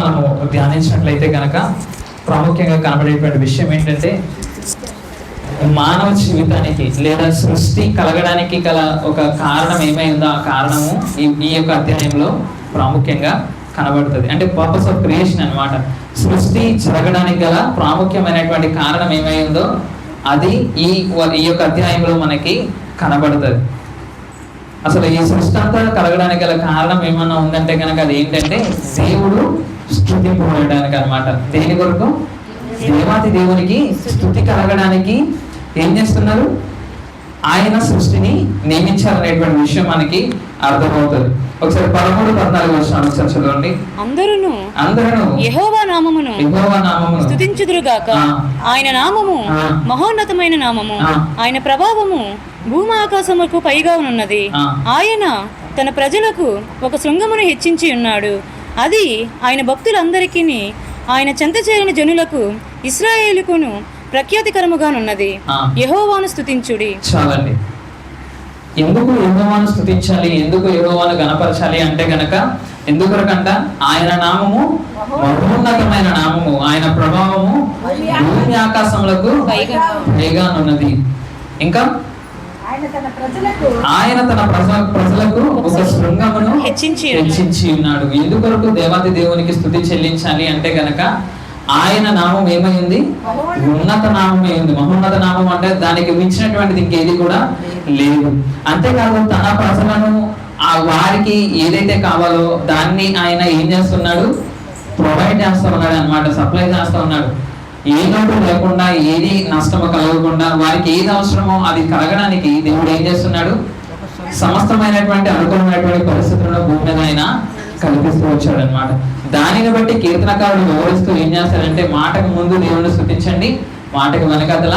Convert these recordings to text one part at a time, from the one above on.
మనము ధ్యానించినట్లయితే కనుక ప్రాముఖ్యంగా కనబడేటువంటి విషయం ఏంటంటే మానవ జీవితానికి లేదా సృష్టి కలగడానికి గల ఒక కారణం ఏమైందో ఆ కారణము ఈ ఈ యొక్క అధ్యాయంలో ప్రాముఖ్యంగా కనబడుతుంది. అంటే పర్పస్ ఆఫ్ క్రియేషన్ అన్నమాట. సృష్టి జరగడానికి గల ప్రాముఖ్యమైనటువంటి కారణం ఏమైందో అది ఈ ఈ యొక్క అధ్యాయంలో మనకి కనబడుతుంది. అసలు ఈ సృష్టి అంతా కలగడానికి గల కారణం ఏమన్నా ఉందంటే కనుక అది ఏంటంటే దేవుడు స్థుతింపబడడానికి అన్నమాట. దేని కొరకు? దేవాతి దేవునికి స్థుతి కలగడానికి ఏం చేస్తున్నారు? ఆయన సృష్టిని నియమించాలనేటువంటి విషయం మనకి అర్థమవుతుంది. ఒకసారి పదమూడు పద్నాలుగు వర్షాలు ఒకసారి చదవండి. అందరును అందరూ యెహోవా నామమును యెహోవా నామమును. స్తుతించుదురుగాక. ఆయన నామము. మహోన్నతమైన నామము. ఆయన ప్రభావము భూమి ఆకాశములకు పైగా ఉన్నది. ఆయన తన ప్రజలకు ఒక శృంగమును హెచ్చించి ఉన్నాడు. అది ఆయన భక్తులందరికీ ఆయన చెంత చేరిన జనులకు ఇస్రాయేలుకును ప్రఖ్యాతికరముగానున్నది. ఆ. యెహోవాను స్తుతించుడి. చాలండి. ఎందుకు యెహోవాను స్థుతించాలి ఎందుకు యెహోవాను గణపరచాలి అంటే గనక ఎందుకొరకంట? ఆయన నామము మహోన్నతమైన నామము. ఆయన ప్రభావము భూమి ఆకాశములకు. పైగా. ఉన్నది ఇంకా ఆయన తన ప్రజలకు ఆయన తన ప్రజ ప్రజలకు ఒక శృంగమును హెచ్చించి ఉన్నాడు. హెచ్చించి ఉన్నాడు. ఎందుకొరకు దేవాది దేవునికి స్థుతి చెల్లించాలి అంటే గనక ఆయన నామం ఏమైంది? ఉన్నత నామమే ఉంది. మహోన్నత నామం అంటే దానికి మించినటువంటిది ఇంకేది కూడా లేదు. అంతేకాదు తన ప్రజలను ఆ వారికి ఏదైతే కావాలో దాన్ని ఆయన ఏం చేస్తున్నాడు? ప్రొవైడ్ చేస్తా ఉన్నాడు అనమాట సప్లై చేస్తా ఉన్నాడు. ఏ లోటు లేకుండా ఏది నష్టము కలగకుండా వారికి ఏది అవసరమో అది కలగడానికి దేవుడు ఏం చేస్తున్నాడు? సమస్తమైనటువంటి అనుకూలమైనటువంటి పరిస్థితులను భూమి మీద ఆయన కల్పిస్తూ వచ్చాడు అనమాట దానిని బట్టి కీర్తనకారుడు వివరిస్తూ ఏం చేస్తాడంటే మాటకు ముందు దేవుని స్థుతించండి మాటకు వెనకతల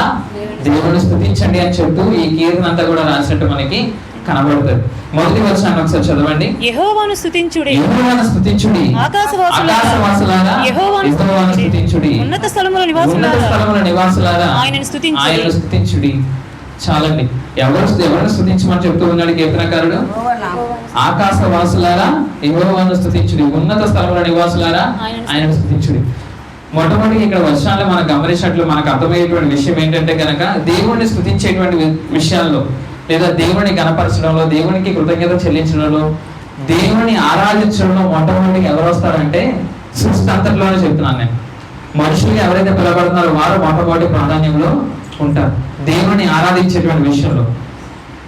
దేవుని స్థుతించండి అని చెప్తూ ఈ కీర్తన అంతా కూడా రాసినట్టు మనకి కనబడుతుంది. మొదటి వర్షాన్ని ఒకసారి చదవండి. యెహోవాను స్తుతించుడి యెహోవాను ఆకాశవాసులారా యెహోవాను యెహోవాను స్థుతించుడి. ఉన్నత స్థలముల ఉన్నత నివాసులారా స్థలముల నివాసులారా. ఆయనను స్తుతించుడి. ఆయనను స్థుతించుడి. చాలండి. ఎవరు ఎవరిని స్థుతించమని చెప్తూ ఉన్నాడు కీర్తనకారుడు? ఆకాశ వాసులారా యెహోవాను స్థుతించుడి. ఉన్నత స్థలముల నివాసులారా ఆయనను స్థుతించుడి. మొట్టమొదటి ఇక్కడ వర్షాలు మనం గమనించినట్లు మనకు అర్థమయ్యేటువంటి విషయం ఏంటంటే కనుక దేవుణ్ణి స్థుతించేటువంటి విషయాల్లో లేదా దేవుని కనపరచడంలో దేవునికి కృతజ్ఞత చెల్లించడంలో దేవుని ఆరాధించడంలో మొట్టమొదటి ఎవరు వస్తారంటే సృష్టి అంతట్లోనే చెప్తున్నాను నేను. మనుషులు ఎవరైతే పిలబడుతున్నారో వారు మొట్టమొదటి ప్రాధాన్యంలో ఉంటారు. దేవుని ఆరాధించేటువంటి విషయంలో.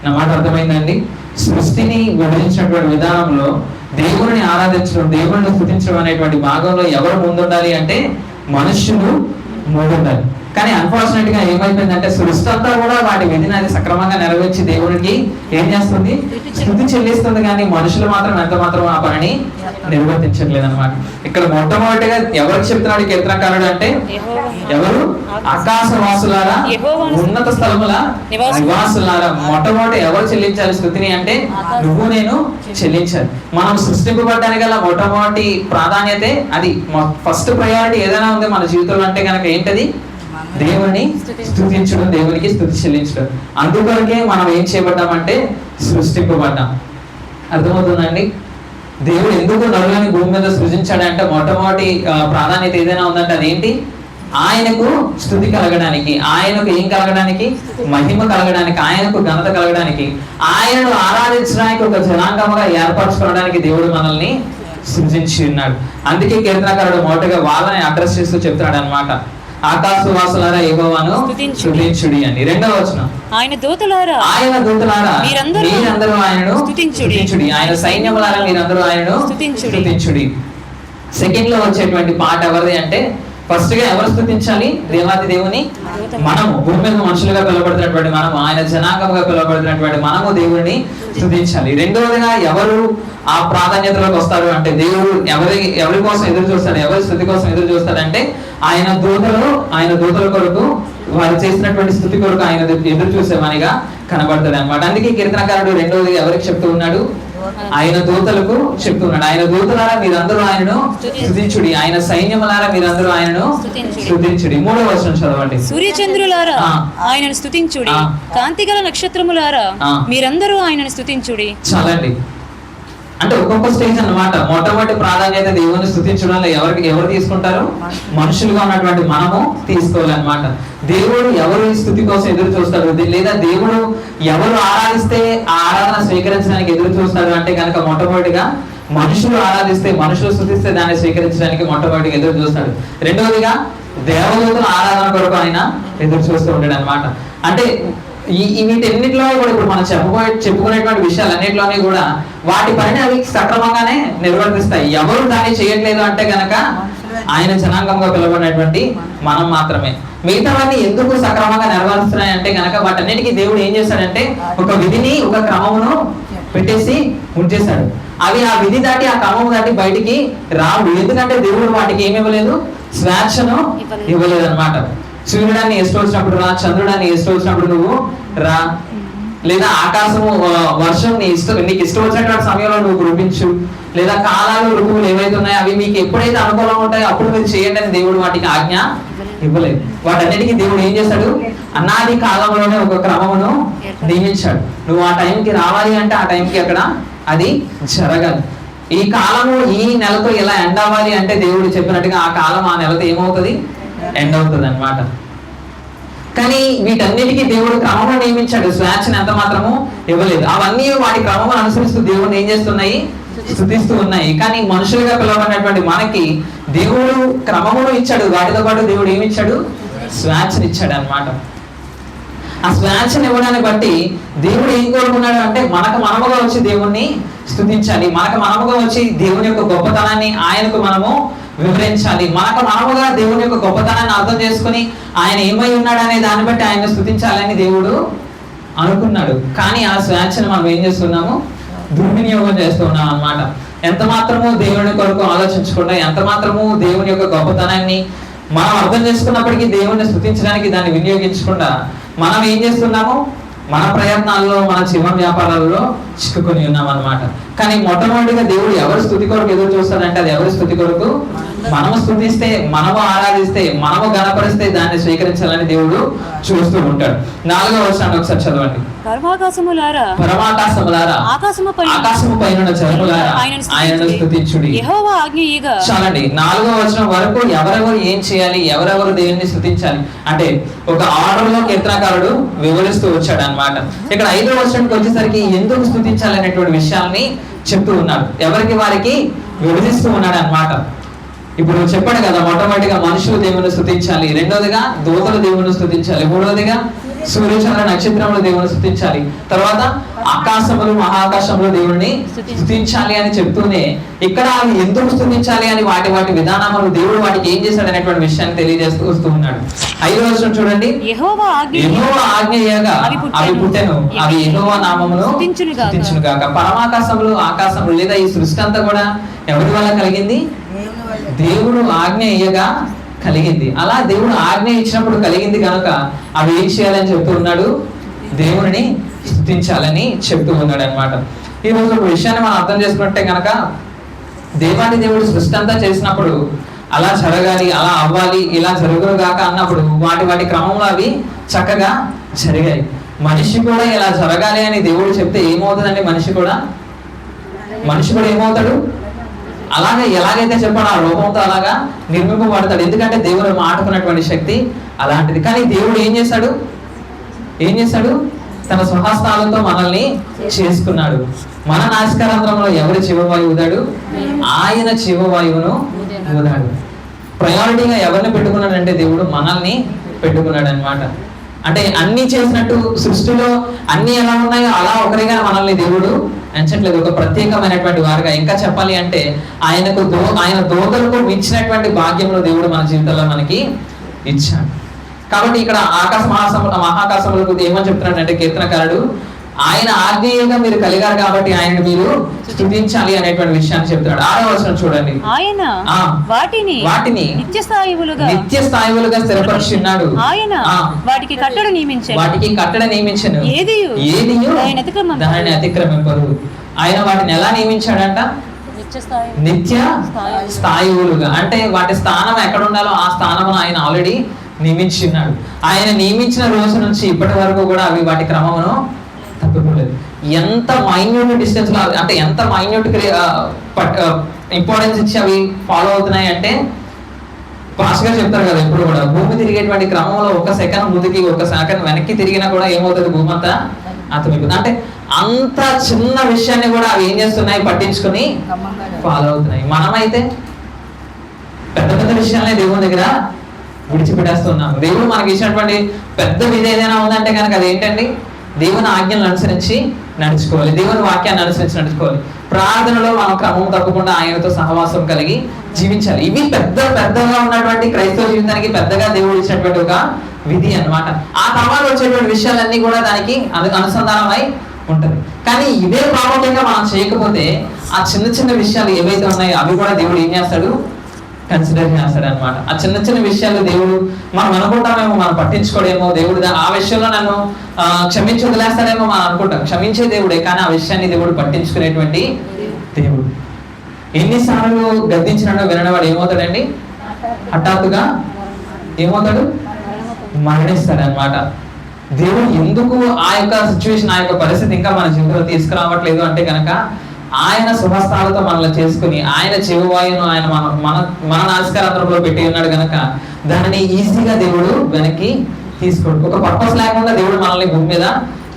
నా మాట అర్థమైందండి? సృష్టిని విభజించినటువంటి విధానంలో దేవుడిని ఆరాధించడం దేవుణ్ణి స్థుతించడం అనేటువంటి భాగంలో ఎవరు ముందుండాలి అంటే మనుషులు ముందుండాలి. కానీ అన్ఫార్చునేట్గా ఏమైపోయిందంటే సృష్టి అంతా కూడా వాటి విధినాన్ని సక్రమంగా నెరవేర్చి దేవుడికి ఏం చేస్తుంది? స్థుతి చెల్లిస్తుంది కానీ మనుషులు మాత్రం ఎంత మాత్రం ఆ పనిని నిర్వర్తించట్లేదు అనమాట ఇక్కడ మొట్టమొదటిగా ఎవరికి చెప్తున్నాడు కీర్తనకారుడు అంటే ఎవరు? ఆకాశవాసులారా? వాసులారా ఉన్నత స్థలముల నివాసులారా? మొట్టమొదటి ఎవరు చెల్లించాలి స్థుతిని అంటే నువ్వు నేను చెల్లించాలి. మనం సృష్టింపబడ్డానికి గల మొట్టమొదటి ప్రాధాన్యతే అది. ఫస్ట్ ప్రయారిటీ ఏదైనా ఉంది మన జీవితంలో అంటే కనుక ఏంటది? దేవుని స్థుతించడం దేవునికి స్థుతి చెల్లించడం అందుకొరకే మనం ఏం చేయబడ్డామంటే సృష్టింపబడ్డాం. అర్థమవుతుందండి? దేవుడు ఎందుకు నరులని భూమి మీద సృజించాడంటే మొట్టమొదటి ప్రాధాన్యత ఏదైనా ఉందంటే అదేంటి? ఆయనకు స్థుతి కలగడానికి. ఆయనకు ఏం కలగడానికి? మహిమ కలగడానికి ఆయనకు ఘనత కలగడానికి. ఆయనను ఆరాధించడానికి ఒక జనాంగముగా ఏర్పరచుకోవడానికి దేవుడు మనల్ని సృజించి ఉన్నాడు. అందుకే కీర్తనకారుడు మొదటగా వాళ్ళని అడ్రస్ చేస్తూ చెప్తున్నాడు అనమాట ఆకాశవాసులారా ఏగోవాను స్తుతించుడి. అని. రెండవ వచనం. ఆయన దూతలారా? ఆయన దూతలారా? మీరందరూ మీరందరూ ఆయనను స్తుతించుడి. స్తుతించుడి. ఆయన సైన్యములారా మీరందరూ ఆయనను స్తుతించుడి. స్తుతించుడి. సెకండ్లో వచ్చేటువంటి పాట ఎవరిది అంటే ఫస్ట్గా ఎవరు స్థుతించాలి? దేవాది దేవుని మనము. భూమి మీద మనుషులుగా పిలువబడుతున్నటువంటి మనము ఆయన జనాంగముగా పిలువబడుతున్నటువంటి మనము దేవుడిని స్థుతించాలి. రెండవదిగా ఎవరు ఆ ప్రాధాన్యతలోకి వస్తారు అంటే దేవుడు ఎవరి ఎవరి కోసం ఎదురు చూస్తాడు ఎవరి స్థుతి కోసం ఎదురు చూస్తాడంటే ఆయన దూతలు ఆయన దూతల కొరకు వారు చేసినటువంటి స్థుతి కొరకు ఆయన ఎదురు చూసేవానిగా కనబడుతుంది అనమాట అందుకే కీర్తనకారుడు రెండవది ఎవరికి చెప్తూ ఉన్నాడు? ఆయన దూతలకు చెప్తున్నాడు ఆయన దూతలారా మీరందరూ ఆయనను స్థుతించుడి ఆయన సైన్యములారా మీరందరూ ఆయనను. స్థుతించుడి మూడో వర్షం చదవండి సూర్యచంద్రులారా. ఆయనను స్తుతించుడి ఆ. కాంతిగల నక్షత్రములారా. మీరందరూ ఆయనను స్తుతించుడి చాలండి అంటే ఒక్కొక్క స్టేజ్ అన్నమాట. మొట్టమొదటి ప్రాధాన్యత దేవుని స్థుతించడంలో ఎవరికి ఎవరు తీసుకుంటారు? మనుషులుగా ఉన్నటువంటి మనము తీసుకోవాలన్నమాట. దేవుడు ఎవరు ఈ స్థుతి కోసం ఎదురు చూస్తాడు? లేదా దేవుడు ఎవరు ఆరాధిస్తే ఆ ఆరాధన స్వీకరించడానికి ఎదురు చూస్తాడు అంటే కనుక మొట్టమొదటిగా మనుషులు ఆరాధిస్తే మనుషులు స్థుతిస్తే దాన్ని స్వీకరించడానికి మొట్టమొదటిగా ఎదురు చూస్తాడు. రెండవదిగా దేవదూతల ఆరాధన కొరకు ఆయన ఎదురు చూస్తూ ఉంటాడు అనమాట అంటే ఈ వీటన్నిటిలో కూడా ఇప్పుడు మనం చెప్పుకో చెప్పుకునేటువంటి విషయాలన్నిటిలోనే కూడా వాటి పనిని అవి సక్రమంగానే నిర్వర్తిస్తాయి. ఎవరు దాన్ని చేయట్లేదు అంటే గనక ఆయన జనాంగంగా పిలువబడినటువంటి మనం మాత్రమే. మిగతావన్నీ ఎందుకు సక్రమంగా నిర్వర్తిస్తున్నాయి అంటే గనక వాటన్నిటికీ దేవుడు ఏం చేశాడంటే ఒక విధిని ఒక క్రమమును పెట్టేసి ఉంచేశాడు. అవి ఆ విధి దాటి ఆ క్రమం దాటి బయటికి రావు. ఎందుకంటే దేవుడు వాటికి ఏమి ఇవ్వలేదు? స్వేచ్ఛను ఇవ్వలేదు అనమాట సూర్యుడాన్ని ఇష్టవచ్చినప్పుడు రా చంద్రుడాన్ని ఇష్టవచ్చినప్పుడు నువ్వు రా. లేదా ఆకాశము వర్షం నీ ఇష్టం నీకు ఇష్టం వచ్చినటువంటి సమయంలో నువ్వు కురిపించు. లేదా కాలాలు ఋతువులు ఏవైతే ఉన్నాయో అవి మీకు ఎప్పుడైతే అనుకూలంగా ఉంటాయో అప్పుడు మీరు చేయండి అని దేవుడు వాటికి ఆజ్ఞ ఇవ్వలేదు. వాటన్నిటికీ దేవుడు ఏం చేశాడు? అనాది కాలంలోనే ఒక క్రమమును నియమించాడు. నువ్వు ఆ టైంకి రావాలి అంటే ఆ టైంకి అక్కడ అది జరగదు. ఈ కాలము ఈ నెలతో ఎలా ఎండ్ అవ్వాలి అంటే దేవుడు చెప్పినట్టుగా ఆ కాలం ఆ నెలతో ఏమవుతుంది? ఎండ్ అవుతుంది అనమాట కానీ వీటన్నిటికీ దేవుడు క్రమంలో నియమించాడు. స్వేచ్ఛను ఎంత మాత్రము ఇవ్వలేదు. అవన్నీ వాటి క్రమం అనుసరిస్తూ దేవుడిని ఏం చేస్తున్నాయి? స్థుతిస్తూ ఉన్నాయి. కానీ మనుషులుగా పిలవబడినటువంటి మనకి దేవుడు క్రమమును ఇచ్చాడు. వాటితో పాటు దేవుడు ఏమి ఇచ్చాడు స్వేచ్ఛను ఇచ్చాడు అనమాట ఆ స్వేచ్ఛను ఇవ్వడాన్ని బట్టి దేవుడు ఏం కోరుకున్నాడు అంటే మనకు మనముగా వచ్చి దేవుణ్ణి స్థుతించాలి. మనకు మనముగా వచ్చి దేవుని యొక్క గొప్పతనాన్ని ఆయనకు మనము వివరించాలి. మనకు మనముగా దేవుని యొక్క గొప్పతనాన్ని అర్థం చేసుకుని ఆయన ఏమై ఉన్నాడు అనే దాన్ని బట్టి ఆయన స్థుతించాలని దేవుడు అనుకున్నాడు. కానీ ఆ స్వేచ్ఛను మనం ఏం చేస్తున్నాము? దుర్వినియోగం చేస్తూ ఉన్నాం అన్నమాట. ఎంత మాత్రము దేవుని కొరకు ఆలోచించకుండా ఎంత మాత్రము దేవుని యొక్క గొప్పతనాన్ని మనం అర్థం చేసుకున్నప్పటికీ దేవుణ్ణి స్థుతించడానికి దాన్ని వినియోగించకుండా మనం ఏం చేస్తున్నాము? మన ప్రయత్నాల్లో మన శివ వ్యాపారాల్లో చిక్కుకొని ఉన్నాం అన్నమాట కానీ మొట్టమొదటిగా దేవుడు ఎవరి స్థుతి కొరకు ఎదురు చూస్తాడంటే అది ఎవరి స్థుతి కొరకు? మనము స్థుతిస్తే మనము ఆరాధిస్తే మనము గణపరిస్తే దాన్ని స్వీకరించాలని దేవుడు చూస్తూ ఉంటాడు. నాలుగో వర్షాన్ని ఒకసారి చదవండి. పరమాకాశములారా పరమాకాశములారా ఆకాశము పై ఆకాశము పైన జనములారా ఆయనను ఆయనను స్థుతించుడి. యెహోవా ఆజ్ఞ ఇయ్యగా చాలండి. నాలుగో వచనం వరకు ఎవరెవరు ఏం చేయాలి ఎవరెవరు దేవుని స్థుతించాలి? అంటే ఒక ఆర్డర్లో కీర్తనకారుడు వివరిస్తూ వచ్చాడు అన్నమాట ఇక్కడ ఐదో వచనంకి వచ్చేసరికి ఎందుకు స్థుతించాలి అనేటువంటి విషయాల్ని చెప్తూ ఉన్నాడు. ఎవరికి వారికి విభజిస్తూ ఉన్నాడు అన్నమాట ఇప్పుడు చెప్పాడు కదా మొట్టమొదటిగా మనుషులు దేవుని స్థుతించాలి. రెండోదిగా దూతలు దేవుని స్థుతించాలి. మూడోదిగా సూర్యచంద్ర నక్షత్రములు దేవుని స్థుతించాలి. తర్వాత ఆకాశములు మహాకాశములు దేవుడిని స్థుతించాలి అని చెప్తూనే ఇక్కడ అవి ఎందుకు స్థుతించాలి అని వాటి వాటి విధానములు దేవుడు వాటికి ఏం చేశాడు అనేటువంటి విషయాన్ని తెలియజేస్తూ వస్తూ ఉన్నాడు. ఐదో వర్షం చూడండి. ఆజ్ఞయగా అవి పుట్టెను. అవి యెహోవా నామమును స్తుతించునుగాక. స్తుతించునుగాక పరమాకాశములు ఆకాశములు లేదా ఈ సృష్టి అంతా కూడా ఎవరి వల్ల కలిగింది? దేవుడు ఆజ్ఞ ఇయ్యగా కలిగింది. అలా దేవుడు ఆజ్ఞ ఇచ్చినప్పుడు కలిగింది కనుక అవి ఏం చేయాలని చెప్తూ ఉన్నాడు? దేవుడిని స్థుతించాలని చెప్తూ ఉన్నాడు అనమాట ఈ రోజు ఒక విషయాన్ని మనం అర్థం చేసుకుంటే కనుక దేవాది దేవుడు సృష్టి అంతా చేసినప్పుడు అలా జరగాలి అలా అవ్వాలి ఇలా జరుగును గాక అన్నప్పుడు వాటి వాటి క్రమంలో అవి చక్కగా జరిగాయి. మనిషి కూడా ఇలా జరగాలి అని దేవుడు చెప్తే ఏమవుతుందండి? మనిషి కూడా మనిషి కూడా ఏమవుతాడు? అలాగే ఎలాగైతే చెప్పాడు ఆ రూపంతో అలాగా నిర్మింపబడతాడు. ఎందుకంటే దేవుడు మాటకున్నటువంటి శక్తి అలాంటిది. కానీ దేవుడు ఏం చేశాడు? ఏం చేశాడు? తన స్వహస్తాలతో మనల్ని చేసుకున్నాడు. మన నాసికారంధ్రంలో ఎవరు చివవాయువు ఊదాడు ఆయన చివవాయువును ఊదాడు. ప్రయారిటీగా ఎవరిని పెట్టుకున్నాడంటే దేవుడు మనల్ని పెట్టుకున్నాడు అనమాట అంటే అన్ని చేసినట్టు సృష్టిలో అన్ని ఎలా ఉన్నాయో అలా ఒకరిగా మనల్ని దేవుడు ఎంచట్లేదు. ఒక ప్రత్యేకమైనటువంటి వారుగా. ఇంకా చెప్పాలి అంటే ఆయనకు దో ఆయన దోతలకు మించినటువంటి భాగ్యములు దేవుడు మన జీవితంలో మనకి ఇచ్చాడు. కాబట్టి ఇక్కడ ఆకాశ మహాసముల మహాకాశములకు ఏమని చెప్తున్నాడంటే కీర్తనకారుడు ఆయన ఆజ్ఞేయంగా మీరు కలిగారు కాబట్టి ఆయన మీరు స్థుతించాలి అనేటువంటి విషయాన్ని చెప్తున్నాడు. ఆరో వచనం చూడండి. ఆయన. వాటిని వాటిని నిత్య స్థాయివులుగా నిత్య స్థాయిలుగా స్థిరపరిచున్నాడు ఆయన. వాటికి కట్టడ నియమించాడు. వాటికి కట్టడ నియమించను. ఏదియు? ఏదియు? దానిని అతిక్రమింపరు. దానిని అతిక్రమింపరు. ఆయన వాటిని ఎలా నియమించాడంట? నిత్య స్థాయిలుగా అంటే వాటి స్థానం ఎక్కడ ఉండాలో ఆ స్థానం ఆయన ఆల్రెడీ నియమించున్నాడు ఆయన నియమించిన రోజు నుంచి ఇప్పటి వరకు కూడా అవి వాటి క్రమమును తప్పలేదు ఎంత మైన్యూట్ డిస్టెన్స్ అంటే ఎంత మైన్యూట్ ఇంపార్టెన్స్ ఇచ్చి అవి ఫాలో అవుతున్నాయి అంటే ఫాస్ట్ చెప్తారు కదా ఎప్పుడు కూడా భూమి తిరిగేటువంటి క్రమంలో ఒక సెకండ్ ముందుకి ఒక సెకండ్ వెనక్కి తిరిగినా కూడా ఏమవుతుంది భూమి అంతా అర్థమైపోతుంది అంటే అంత చిన్న విషయాన్ని కూడా అవి ఏం చేస్తున్నాయి? పట్టించుకొని ఫాలో అవుతున్నాయి. మనమైతే పెద్ద పెద్ద విషయాలనే దేవుని దగ్గర విడిచిపెట్టేస్తున్నాం. దేవుడు మనకి ఇచ్చినటువంటి పెద్ద విధి ఏదైనా ఉందంటే కనుక అది ఏంటండి దేవుని ఆజ్ఞలను అనుసరించి నడుచుకోవాలి. దేవుని వాక్యాన్ని అనుసరించి నడుచుకోవాలి. ప్రార్థనలో మనం క్రమం తప్పకుండా ఆయనతో సహవాసం కలిగి జీవించాలి. ఇవి పెద్ద పెద్దగా ఉన్నటువంటి క్రైస్తవ జీవితానికి పెద్దగా దేవుడు ఇచ్చినటువంటి ఒక విధి అన్నమాట. ఆ తర్వాత వచ్చేటువంటి విషయాలన్నీ కూడా దానికి అను- అనుసంధానమై ఉంటుంది. కానీ ఇదే ప్రాముఖ్యంగా మనం చేయకపోతే ఆ చిన్న చిన్న విషయాలు ఏవైతే ఉన్నాయో అవి కూడా దేవుడు ఏం చేస్తాడు? కన్సిడర్ చేస్తాడు అనమాట ఆ చిన్న చిన్న విషయాలు దేవుడు మనం అనుకుంటామేమో మనం పట్టించుకోడేమో దేవుడు ఆ విషయంలో నన్ను ఆ, క్షమించి వదిలేస్తాడేమో మనం అనుకుంటాం. క్షమించే దేవుడే కానీ ఆ విషయాన్ని దేవుడు పట్టించుకునేటువంటి దేవుడు. ఎన్నిసార్లు గద్దించినాడో వినడవాడు ఏమవుతాడండి? హఠాత్తుగా ఏమవుతాడు? మరణిస్తాడు అనమాట దేవుడు ఎందుకు ఆ యొక్క సిచ్యువేషన్ ఆ యొక్క పరిస్థితి ఇంకా మన జీవితంలో తీసుకురావట్లేదు అంటే కనుక ఆయన స్వహస్తాలతో మనల్ని చేసుకుని ఆయన చెవివాయును ఆయన మన మన మన నాసికారంధ్రంలో పెట్టి ఉన్నాడు కనుక దానిని ఈజీగా దేవుడు వెనక్కి తీసుకోడు ఒక పర్పస్ లేకుండా దేవుడు మనల్ని భూమి మీద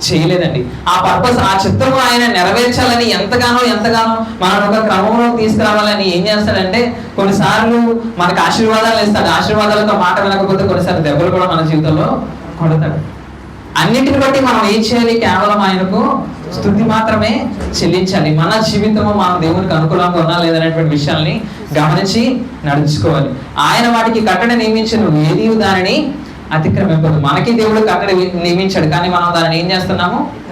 చేయలేదండి. ఆ పర్పస్ ఆ చిత్తము ఆయన నెరవేర్చాలని ఎంతగానో ఎంతగానో మనం ఒక క్రమంలో తీసుకురావాలని ఏం చేస్తాడంటే కొన్నిసార్లు మనకు ఆశీర్వాదాలు ఇస్తాడు. ఆశీర్వాదాలతో మాట వినకపోతే కొన్నిసార్లు దెబ్బలు కూడా మన జీవితంలో కొడతాడు. అన్నిటిని బట్టి మనం ఏం చేయాలి? కేవలం ఆయనకు స్థుతి మాత్రమే చెల్లించాలి. మన జీవితము మన దేవునికి అనుకూలంగా ఉన్నా లేదనేటువంటి విషయాల్ని గమనించి నడుచుకోవాలి. ఆయన వాటికి కట్టడ నియమించిన. ఏది దానిని అతిక్రమింపదు. మనకి దేవుడు కట్టడ నియమించాడు. కానీ మనం దానిని ఏం చేస్తున్నాము?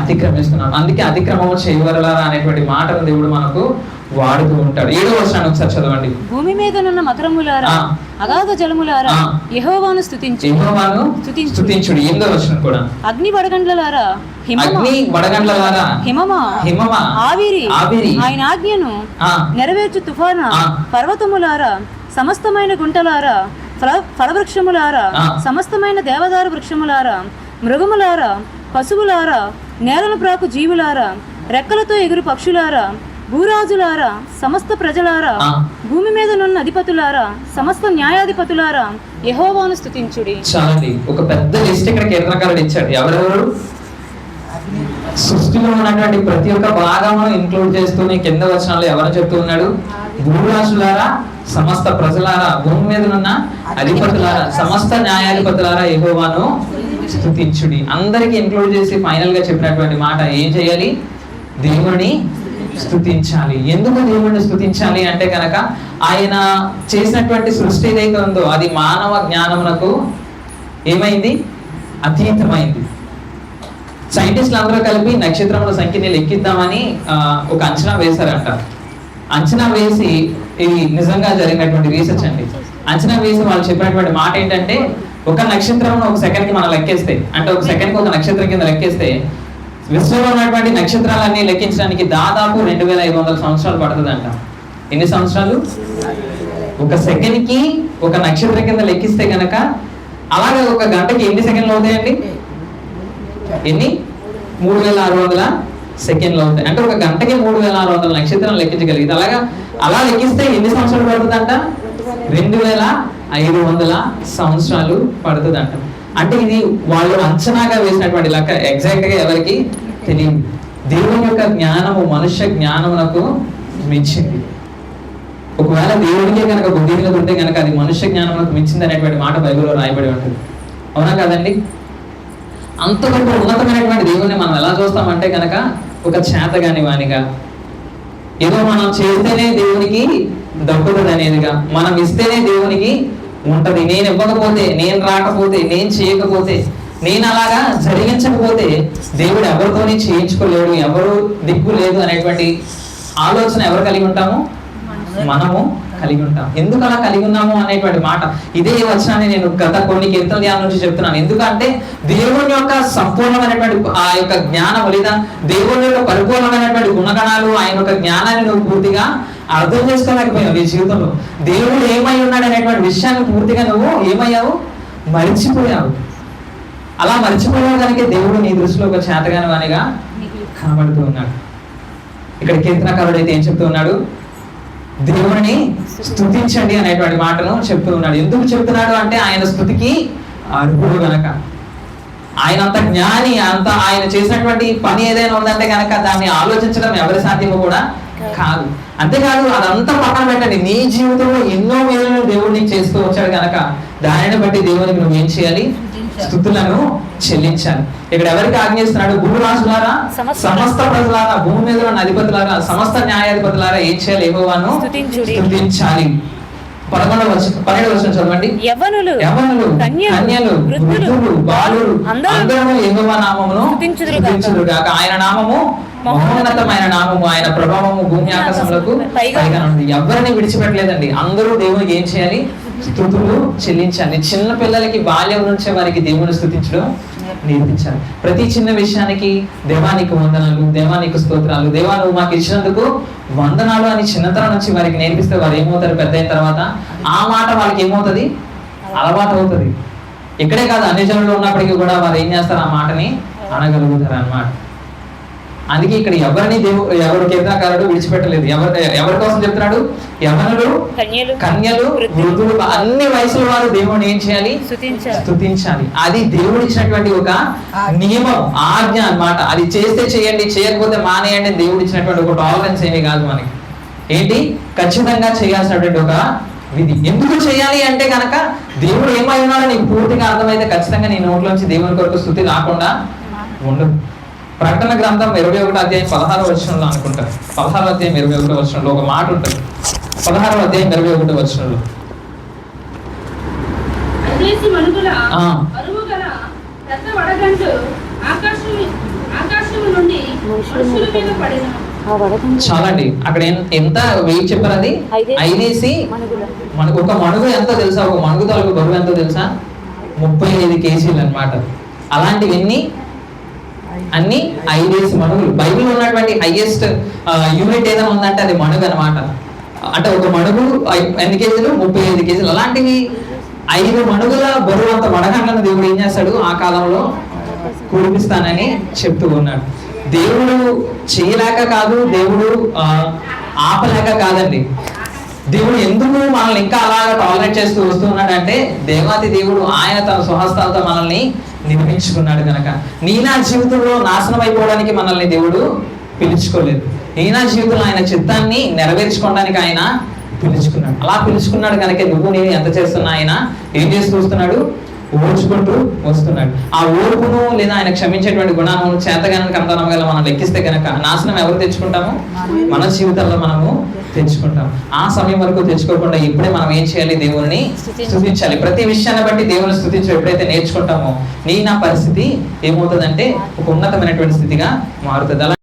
అతిక్రమిస్తున్నాం అందుకే అతిక్రమము చేయవరలారా అనేటువంటి మాటను దేవుడు మనకు వాడుతూ ఉంటాడు. ఏడో వర్షాన్ని ఒకసారి చదవండి. భూమి మీదనున్న మకరములారా ఆ. అగాధ జలములారా. యెహోవాను స్తుతించు. యెహోవాను స్తుతించు. స్తుతించుడు. ఎనిమిదో వర్షం కూడా. అగ్ని వడగండ్లలారా హిమమా? అగ్ని వడగండ్లలారా. హిమమా? హిమమా. ఆవిరి. ఆవిరి. ఆయన ఆజ్ఞను నెరవేర్చు తుఫానా. పర్వతములారా సమస్తమైన గుంటలారా ఫల ఫలవృక్షములారా. సమస్తమైన దేవదారు వృక్షములారా మృగములారా పశువులారా నేలను ప్రాకు జీవులారా రెక్కలతో ఎగురు పక్షులారా భూరాజులారా సమస్త ప్రజలారా. భూమి మీద నున్న అధిపతులారా సమస్త న్యాయాధిపతులారా యెహోవాను స్తుతించుడి. చాలండి. ఒక పెద్ద లిస్ట్ ఇక్కడ కీర్తనకారుడు ఇచ్చాడు ఎవరెవరు? సృష్టిలో ఉన్నటువంటి ప్రతి ఒక్క భాగమును ఇంక్లూడ్ చేస్తూనే కింద వచనాలు ఎవరు చెప్తూ ఉన్నాడు? భూరాశులారా సమస్త ప్రజలారా భూమి మీద ఉన్న అధిపతులారా సమస్త న్యాయాధిపతులారా ఎగోవాను స్థుతించుడి అందరికి ఇంక్లూడ్ చేసి ఫైనల్గా చెప్పినటువంటి మాట ఏం చేయాలి? దేవుని స్థుతించాలి. ఎందుకు దేవుణ్ణి స్థుతించాలి అంటే కనుక ఆయన చేసినటువంటి సృష్టి ఏదైతే ఉందో అది మానవ జ్ఞానమునకు ఏమైంది? అతీతమైంది. సైంటిస్టులు అందరూ కలిపి నక్షత్రముల సంఖ్యని లెక్కిద్దామని ఒక అంచనా వేశారంట. అంచనా వేసి ఇది నిజంగా జరిగినటువంటి రీసెర్చ్ అండి. అంచనా వేసి వాళ్ళు చెప్పినటువంటి మాట ఏంటంటే ఒక నక్షత్రం ఒక సెకండ్కి మనం లెక్కేస్తే అంటే ఒక సెకండ్కి ఒక నక్షత్రం కింద లెక్కేస్తే విశ్వంలో ఉన్నటువంటి నక్షత్రాలన్నీ లెక్కించడానికి దాదాపు రెండు వేల ఐదు వందల సంవత్సరాలు పడుతుందంట. ఎన్ని సంవత్సరాలు? ఒక సెకండ్కి ఒక నక్షత్రం కింద లెక్కిస్తే గనక అలాగే ఒక గంటకి ఎన్ని సెకండ్లు అవుతాయండి? ఎన్ని? మూడు వేల ఆరు వందల సెకండ్లు అవుతాయి. అంటే ఒక గంటకి మూడు వేల ఆరు వందల నక్షత్రం లెక్కించగలిగింది అలాగా అలా లెక్కిస్తే ఎన్ని సంవత్సరాలు పడుతుందంట? రెండు వేల ఐదు వందల సంవత్సరాలు పడుతుందంట. అంటే ఇది వాళ్ళు అంచనాగా వేసినటువంటి లెక్క ఎగ్జాక్ట్గా ఎవరికి తెలియదు. దేవుని యొక్క జ్ఞానము మనుష్య జ్ఞానమునకు మించింది. ఒకవేళ దేవుడికే కనుక బుద్ధిహీనత ఉంటే కనుక అది మనుష్య జ్ఞానమునకు మించింది అనేటువంటి మాట బైబిల్లో రాయబడి ఉంటుంది. అవునా కదండి? అంత ఉన్నతమైనటువంటి దేవుణ్ణి మనం ఎలా చూస్తామంటే కనుక ఒక చేతగాని వానిగా. ఏదో మనం చేస్తేనే దేవునికి దక్కుతుంది అనేదిగా మనం ఇస్తేనే దేవునికి ఉంటది. నేను ఇవ్వకపోతే నేను రాకపోతే నేను చేయకపోతే నేను అలాగా జరిగించకపోతే దేవుడు ఎవరితోని చేయించుకోలేడు ఎవరు దిక్కు లేదు అనేటువంటి ఆలోచన ఎవరు కలిగి ఉంటాము? మనము. కలిగి ఉంటాం. ఎందుకు అలా కలిగి ఉన్నాము అనేటువంటి మాట. ఇదే వచనాన్ని నేను గత కొన్ని కీర్తన ధ్యానం నుంచి చెప్తున్నాను. ఎందుకంటే దేవుని యొక్క సంపూర్ణమైనటువంటి ఆ యొక్క జ్ఞానం లేదా దేవుని యొక్క పరిపూర్ణమైనటువంటి గుణగణాలు ఆయన యొక్క జ్ఞానాన్ని నువ్వు పూర్తిగా అర్థం చేసుకోలేకపోయావు నీ జీవితంలో. దేవుడు ఏమై ఉన్నాడు అనేటువంటి విషయాన్ని పూర్తిగా నువ్వు ఏమయ్యావు? మరిచిపోయావు. అలా మరిచిపోయావు కనుక దేవుడు నీ దృష్టిలో ఒక చేతగాని వానిగా కనబడుతూ ఉన్నాడు. ఇక్కడ కీర్తనకారుడు అయితే ఏం చెప్తూ ఉన్నాడు? దేవుని స్తుతించండి అనేటువంటి మాటను చెప్తూ ఉన్నాడు. ఎందుకు చెప్తున్నాడు అంటే ఆయన స్థుతికి అర్హుడు గనక. ఆయన అంత జ్ఞాని అంత ఆయన చేసినటువంటి పని ఏదైనా ఉందంటే గనక దాన్ని ఆలోచించడం ఎవరి సాధ్యము కూడా కాదు. అంతేకాదు అదంతా పక్కన పెట్టండి. నీ జీవితంలో ఎన్నో మేలను దేవుడు నీకు చేస్తూ వచ్చాడు గనక. దానిని బట్టి దేవునికి నువ్వు ఏం చేయాలి? స్థుతులను చెల్లించాలి ఇక్కడ ఎవరికి ఆజ్ఞిస్తున్నాడు? భూరాజులారా సమస్త- సమస్త ప్రజలారా భూమి మీద ఉన్న అధిపతులారా సమస్త న్యాయాధిపతులారా ఏం చేయాలి? ఏమోవాను పదకొండవ పన్నెండు చదవండి. యవనులు కన్యలు, వృద్ధులు, బాలురు అందరూ యెహోవా నామమును. ఆయన నామము మహోన్నతమైన నామము. ఆయన ప్రభావము భూమి ఆకాశములకు పైగా పైగా ఉంది ఎవరిని విడిచిపెట్టలేదండి. అందరూ దేవునికి ఏం చేయాలి? స్థుతులు చెల్లించాలి. చిన్న పిల్లలకి బాల్యం నుంచే వారికి దేవుని స్థుతించడం నేర్పించాలి. ప్రతి చిన్న విషయానికి దేవానికి వందనాలు దేవానికి స్తోత్రాలు దేవా నువ్వు మాకు ఇచ్చినందుకు వందనాలు అని చిన్నతనం నుంచి వారికి నేర్పిస్తే వారు ఏమవుతారు? పెద్ద అయిన తర్వాత ఆ మాట వాళ్ళకి ఏమవుతుంది? అలవాటు అవుతుంది. ఇక్కడే కాదు అన్ని జనులు ఉన్నప్పటికీ కూడా వారు ఏం చేస్తారు? ఆ మాటని అనగలుగుతారు అన్నమాట అందుకే ఇక్కడ ఎవరిని దేవు ఎవరు కీర్తనకారుడు విడిచిపెట్టలేదు. ఎవరు ఎవరి కోసం చెప్తున్నాడు? యవనులు కన్యలు వృద్ధులు. అన్ని వయసుల వారు దేవుని ఏం చేయాలి? స్తుతించాలి. స్తుతించాలి. అది దేవుడు ఇచ్చినటువంటి ఒక నియమం ఆజ్ఞ అన్నమాట. అది చేస్తే చేయండి చేయకపోతే మానేయండి అని దేవుడు ఇచ్చినటువంటి ఒక టాలరెన్స్ ఏమీ కాదు మనకి. ఏంటి? ఖచ్చితంగా చేయాల్సినటువంటి ఒక విధి. ఎందుకు చేయాలి అంటే కనుక దేవుడు ఏమై ఉన్నాడో నీకు పూర్తిగా అర్థమైతే ఖచ్చితంగా నీ నోట్లోంచి దేవుని కొరకు స్థుతి రాకుండా ఉండదు ప్రకటన గ్రంథం ఇరవై ఒకటి అధ్యాయం పదహారో వచనంలో అనుకుంటారు. పదహారో అధ్యాయం ఇరవై ఒకటి వచనంలో ఒక మాట ఉంటుంది. పదహారో అధ్యాయం ఇరవై ఒకటి వచనంలో. చాలండి. అక్కడ ఎంత వెయిట్ చెప్పారు అది? ఐదేసి. మనకు ఒక మనుగు ఎంతో తెలుసా? ఒక మనుగు తాలూకు బరువు ఎంతో తెలుసా? ముప్పై ఐదు కేజీలు అన్నమాట. అలాంటివి ఎన్ని అన్ని ఐదేసి మనుగులు. బైబిల్ ఉన్నటువంటి హైయెస్ట్ యూనిట్ ఏదైనా ఉందంటే అది మణుగు అనమాట అంటే ఒక మణుగు ఎన్ని కేజీలు? ముప్పై ఐదు కేజీలు. అలాంటివి ఐదు మనుగుల బరువు అంత వడగండ్లను దేవుడు ఏం చేస్తాడు? ఆ కాలంలో కురిపిస్తానని చెప్తూ ఉన్నాడు. దేవుడు చేయలేక కాదు దేవుడు ఆపలేక కాదండి. దేవుడు ఎందుకు మనల్ని ఇంకా అలాగా టాలరేట్ చేస్తూ వస్తూ ఉన్నాడంటే దేవాది దేవుడు ఆయన తన స్వహస్తాలతో మనల్ని నిర్మించుకున్నాడు కనుక నీ నా జీవితంలో నాశనం అయిపోవడానికి మనల్ని దేవుడు పిలుచుకోలేదు. నీ నా జీవితంలో ఆయన చిత్తాన్ని నెరవేర్చుకోవడానికి ఆయన పిలుచుకున్నాడు. అలా పిలుచుకున్నాడు కనుక నువ్వు నేను ఎంత చేస్తున్నా ఆయన ఏం చేసి చూస్తున్నాడు ఓర్చుకుంటూ వస్తున్నాడు. ఆ ఓర్పును లేదా ఆయన క్షమించేటువంటి గుణాలను చేతగానికి గల మనం లెక్కిస్తే కనుక నాశనం ఎవరు తెచ్చుకుంటాము? మన జీవితంలో మనము తెచ్చుకుంటాం. ఆ సమయం వరకు తెచ్చుకోకుండా ఇప్పుడే మనం ఏం చేయాలి? దేవుని స్థుతించాలి. ప్రతి విషయాన్ని బట్టి దేవుని స్థుతించడం ఎప్పుడైతే నేర్చుకుంటామో నీ నా పరిస్థితి ఏమవుతుందంటే ఒక ఉన్నతమైనటువంటి స్థితిగా మారుతుంది.